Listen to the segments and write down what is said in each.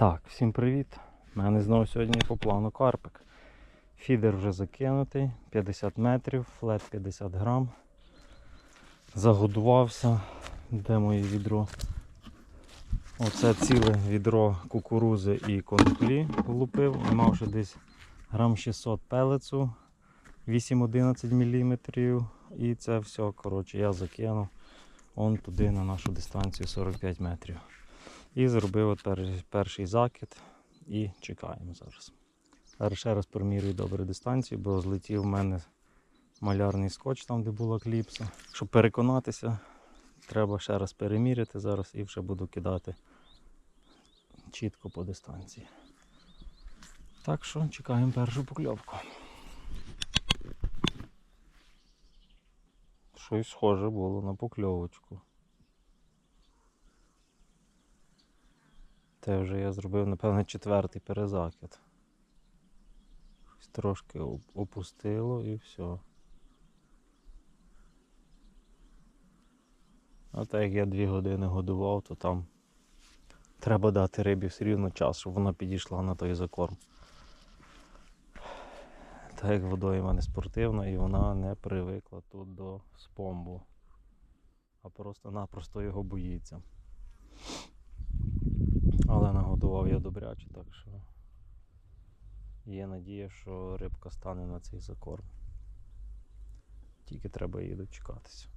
Так, всім привіт. У мене знову сьогодні по плану карпик. Фідер вже закинутий, 50 метрів, флет 50 грам. Загодувався. Де моє відро? Оце ціле відро кукурузи і коноплі влупив. Мав ще десь грам 600 пелецу, 8-11 мм. І це все, коротше, я закинув он туди на нашу дистанцію 45 метрів. І зробив от пер- перший закид і чекаємо зараз. Зараз ще раз промірюю добре дистанцію, бо злетів в мене малярний скотч там, де була кліпса. Щоб переконатися, треба ще раз переміряти зараз і вже буду кидати чітко по дистанції. Так що чекаємо першу покльовку. Щось схоже було на покльовочку. Це вже я зробив, напевно, четвертий перезакид. Трошки опустило і все. А так як я дві години годував, то там треба дати рибі все рівно час, щоб вона підійшла на той закорм. Так як водою в мене спортивна і вона не привикла тут до спомбу, а просто-напросто його боїться. Але нагодував я добряче, так що є надія, що рибка стане на цей закорм. Тільки треба її дочекатися.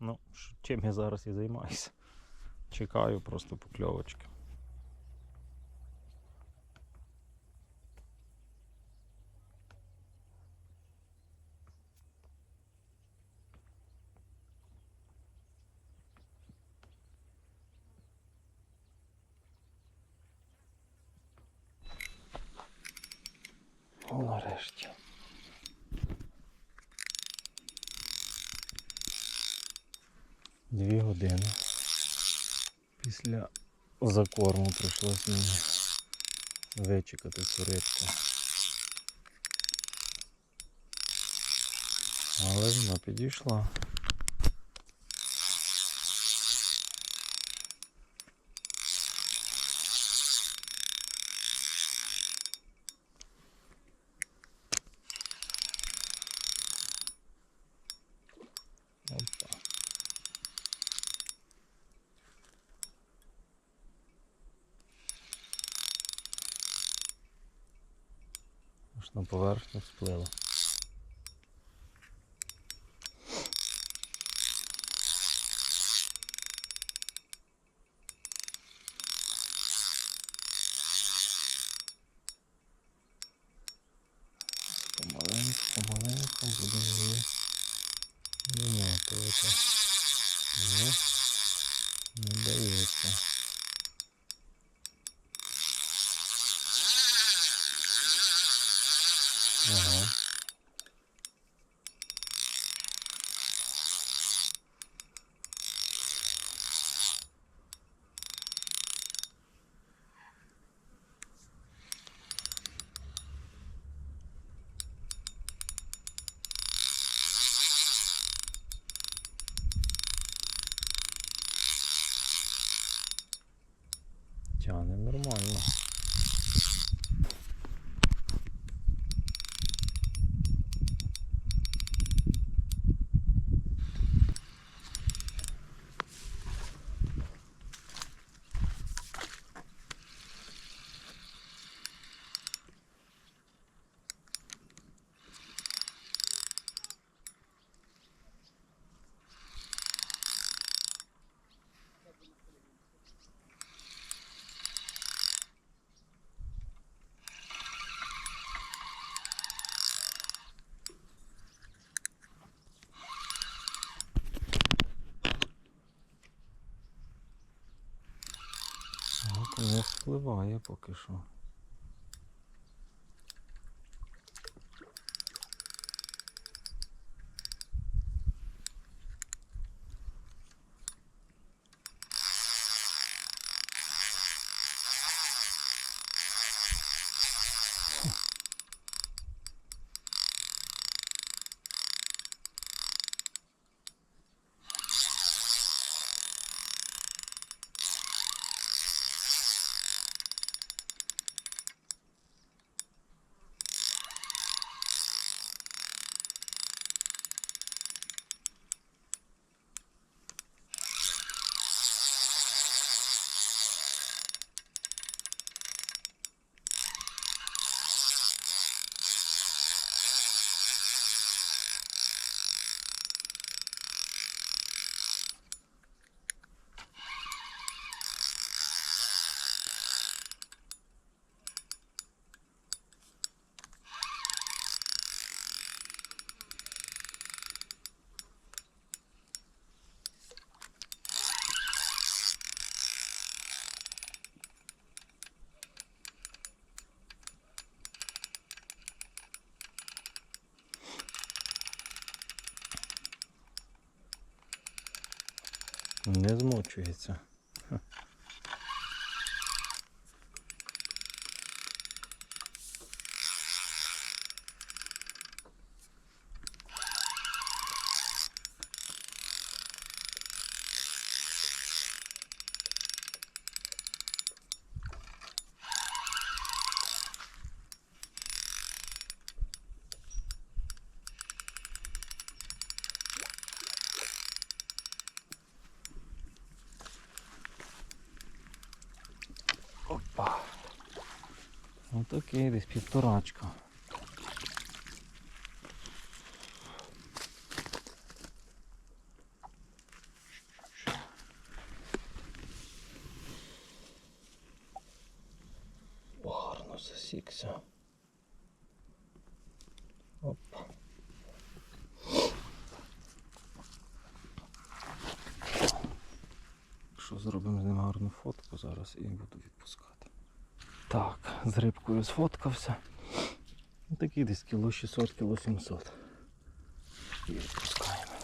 Ну, чим я зараз і займаюся. Чекаю просто покльовочки. Ну, нарешті. Дві години. Після закорму прийшлось мені вичекати цю рибку. Але вона підійшла. Опа. Аж на поверхню всплила. Помаленьку, помаленьку будемо її виматувати. Ну, не дається. Так, поки що. Не змочується. Отакий десь півторачка. О, Гарно засікся. Опа. Що зробимо з ним гарну фотку зараз і буду відпускати. Так, з рибкою сфоткався. Такий десь кіло 600, кіло 700. І відпускаємо.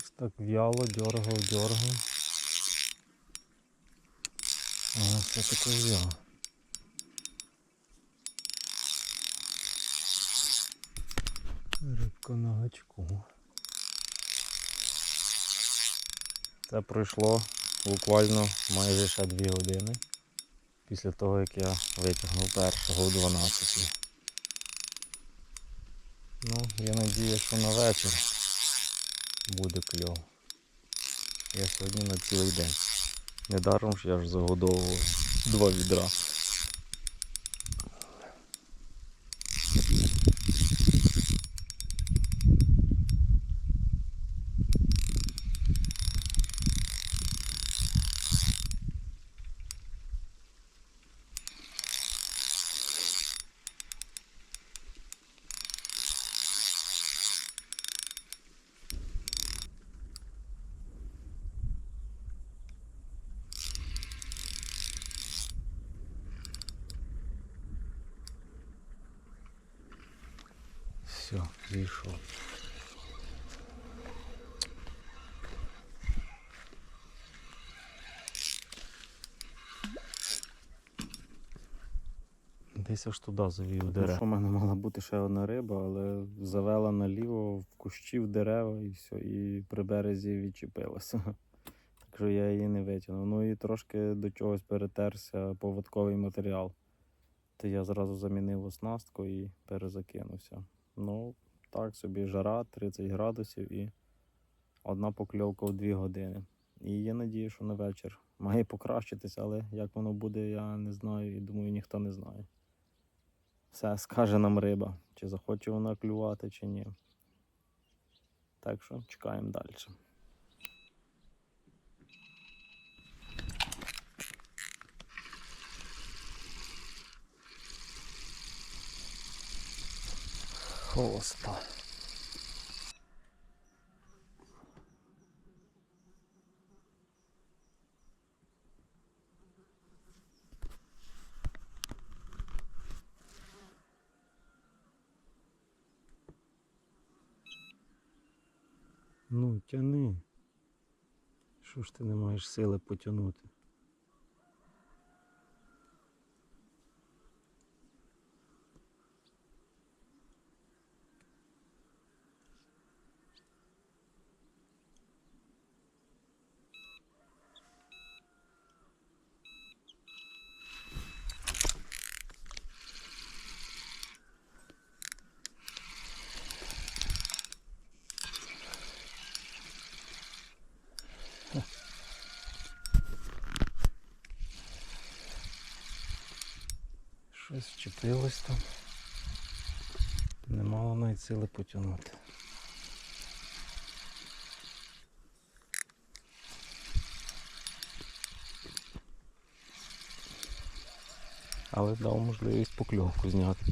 Щось так в'яло, дергав, дергав. А все таке в'яло. Рибка на гачку. Це пройшло буквально майже ще 2 години після того, як я витягнув першого о 12. Ну, я надію, що на вечір буде кльово. Я сьогодні на цілий день. Недаром ж я ж загодовував два відра. Все, зійшов. Десь аж туди завів дерева. Що в мене мала бути ще одна риба, але завела наліво в кущі, в дерева і все, і при березі відчепилася. Так що я її не витягнув. Ну і трошки до чогось перетерся поводковий матеріал. То я зразу замінив оснастку і перезакинувся. Ну, так собі жара 30 градусів і одна покльовка в 2 години. І є надія, що на вечір має покращитися, але як воно буде, я не знаю і думаю, ніхто не знає. Все скаже нам риба, чи захоче вона клювати, чи ні. Так що чекаємо далі. Хоста. Ну, тяни. Що ж ти не маєш сили потягнути? Десь вчепилось там. Не мало навіть сили потягнути. Але дав можливість покльовку зняти.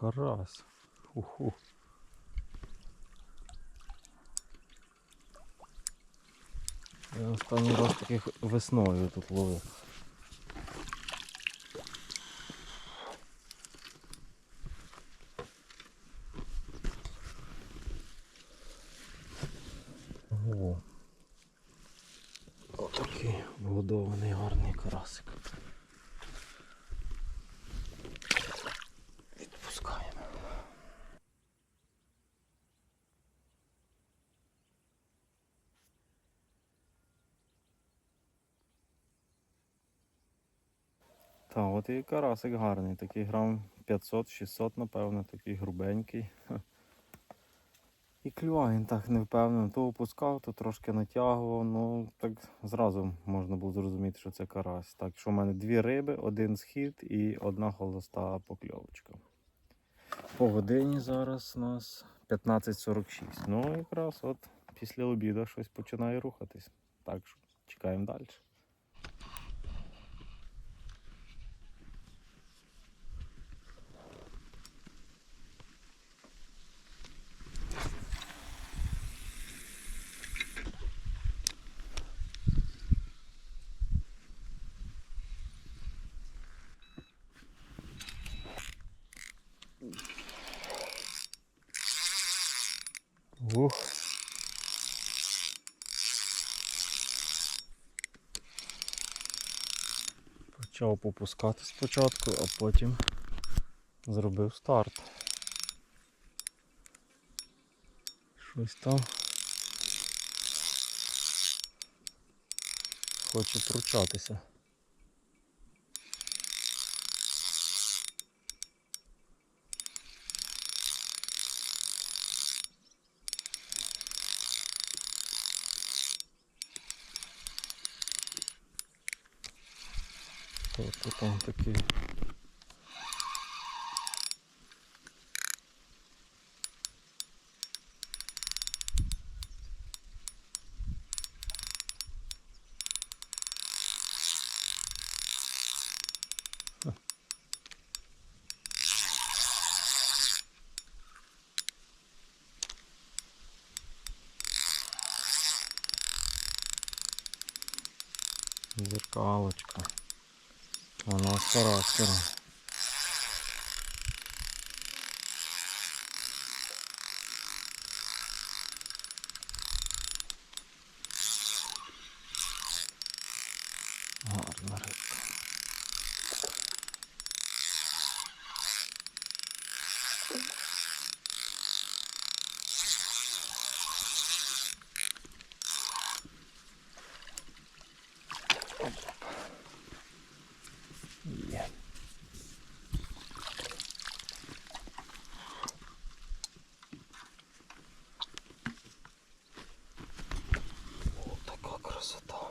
Карась. Уху. Я останній раз таких весною тут ловив. О. Отакий вгодований гарний карасик. Відпускаємо. Та, от і карасик гарний, такий грам 500-600, напевно, такий грубенький. Ха. І клював так не впевнено. То опускав, то трошки натягував. Ну так зразу можна було зрозуміти, що це карась. Так що в мене дві риби, один схід і одна холоста покльовочка. По годині зараз у нас 15.46. Ну якраз от після обіду щось починає рухатись. Так що чекаємо далі. Почав попускати спочатку, а потім зробив старт. Щось там. Хоче пручатися. Тобто там такий. Вона з характером. Гарна рибка. Є. О, така красота.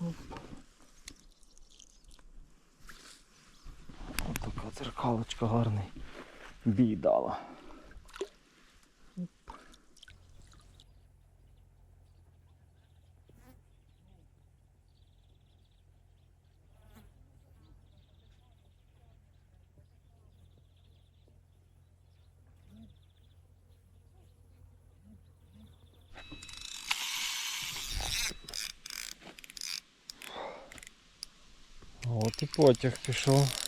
Оп. О, гарний. Бій дала. От і потяг пішов.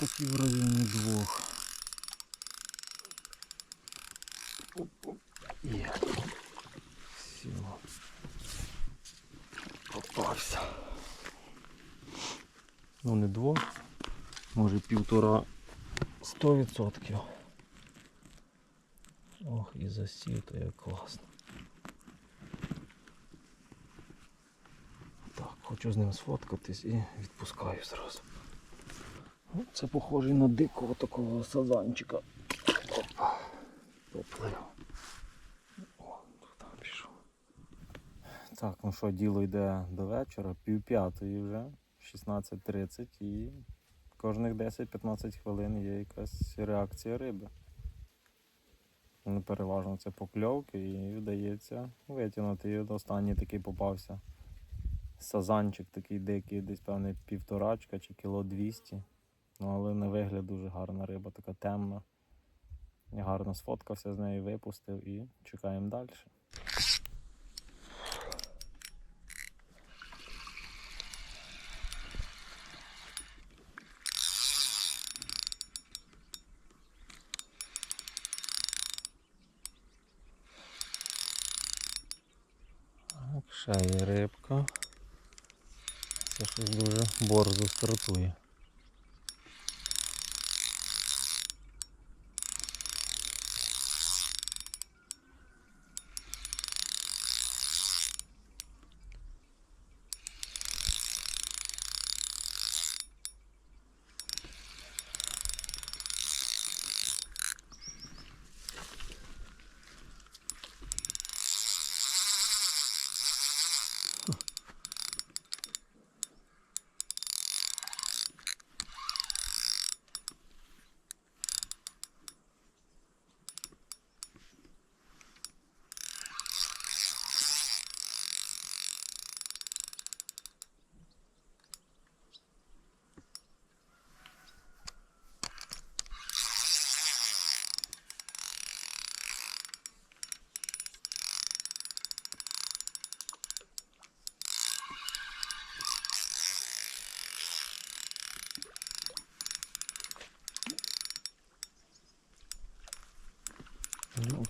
Таки в районі двох. Є. Все. Попався. Ну не двох, може півтора сто відсотків. Ох, і засів, то як класно. Так, хочу з ним сфоткатись і відпускаю зразу. Ну, Це похожий на дикого такого сазанчика. Опа. Поплив. О, туди пішов. Так, ну що, діло йде до вечора, пів п'ятої вже, 16.30 і кожних 10-15 хвилин є якась реакція риби. Ну, переважно це покльовки і вдається витягнути. І останній такий попався. Сазанчик такий дикий, десь певне півторачка чи кіло 200. Ну, але на вигляд дуже гарна риба, така темна. Я гарно сфоткався з нею, випустив і чекаємо далі. Ще є рибка. Це щось дуже борзо стартує.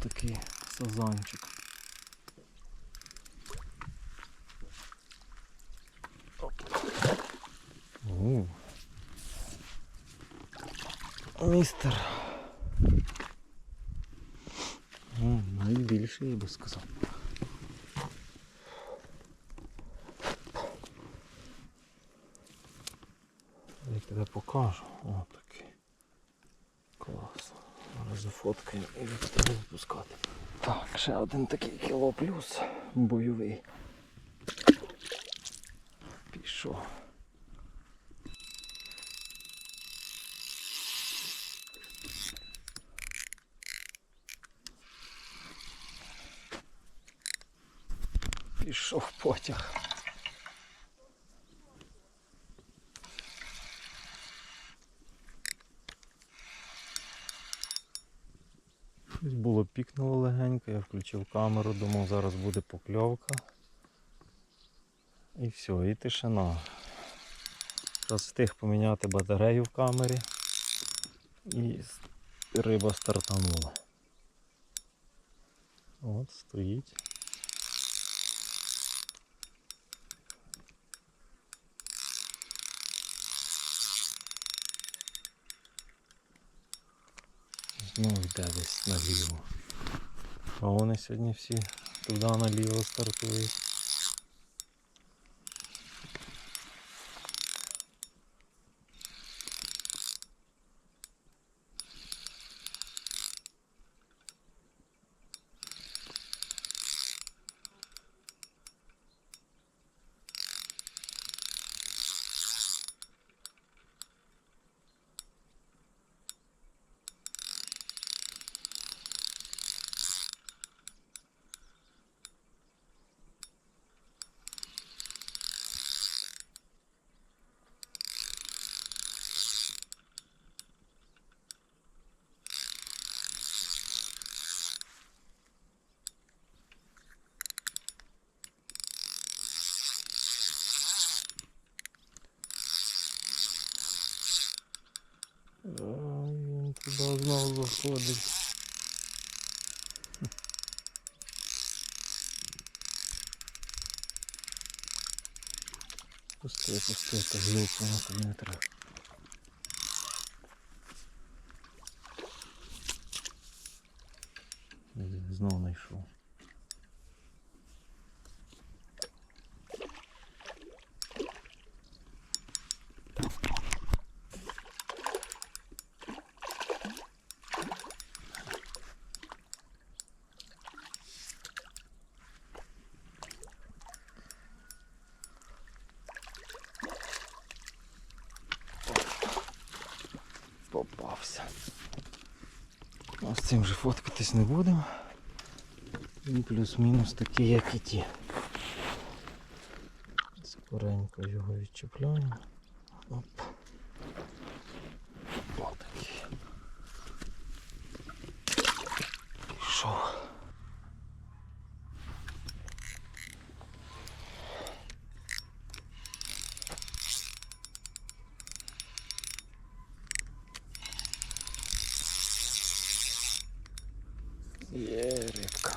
Такий сазанчик. У. Містер. О, найбільший, я би сказав. Я тебе покажу. О. Клас. Зараз зафоткаємо і будемо випускати. Так, ще один такий кіло плюс бойовий. Пішов. Пішов потяг. Пікнуло легенько, я включив камеру, думав зараз буде покльовка. І все, і тишина. Зараз встиг поміняти батарею в камері і риба стартанула. От, стоїть. Знову йде десь наліво. А вони сьогодні всі туди наліво стартують. Виходить. Пусти, пусти, то глючно, тобі не треба. Знову знайшов. Попався. Ну, з цим вже фоткатись не будемо. Він плюс-мінус такий, як і ті. Скоренько його відчіпляємо. Оп. Отакий. Пішов. Є рибка.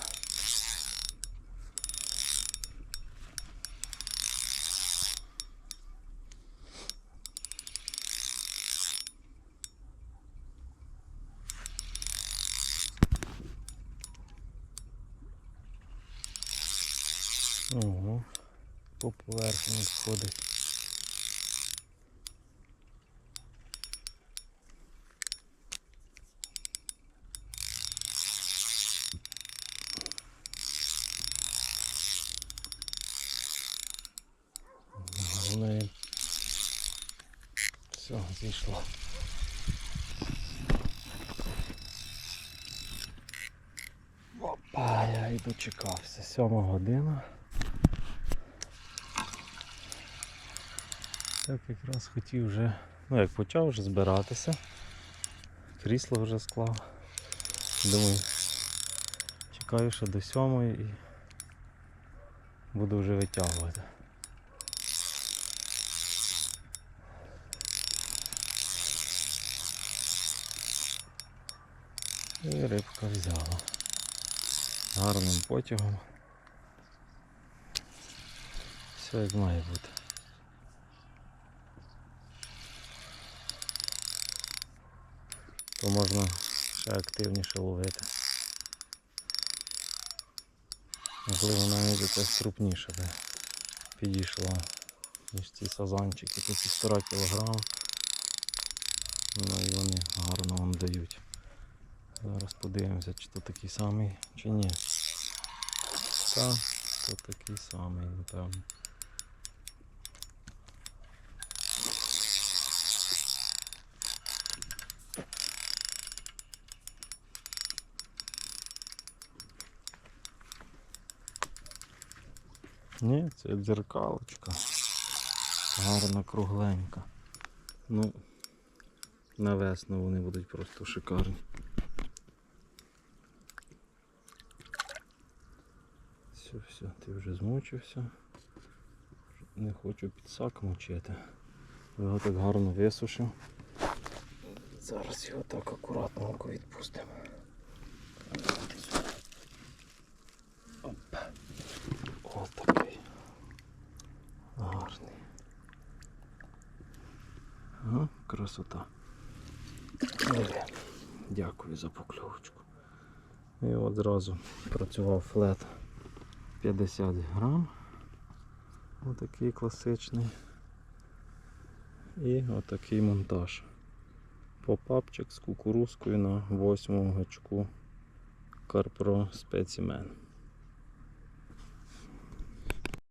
Ого, по поверхні сходить. Головне. Все, зійшло. Опа, я і дочекався. Сьома година. Так якраз хотів вже, ну як почав вже збиратися. Крісло вже склав. Думаю, чекаю ще до сьомої і буду вже витягувати. І рибка взяла. Гарним потягом. Все як має бути. То можна ще активніше ловити. Можливо навіть якась крупніша би підійшла, ніж ці сазанчики, тут півтора кілограма. Ну і вони гарно вам дають. Зараз подивимося, чи то такий самий, чи ні. Так, то такий самий, напевно. Ні, це дзеркалочка. Гарна кругленька. Ну, на весну вони будуть просто шикарні. Все, все, ти вже змучився. Не хочу підсак мочити. Його так гарно висушив. Зараз його так акуратненько відпустимо. Оп. Ось такий. Гарний. Ага, красота. Диви. Дякую за покльовочку. Зразу працював флет 50 грам. Отакий класичний. І отакий монтаж. Попапчик з кукурузкою на восьмому гачку Карпро Спецімен.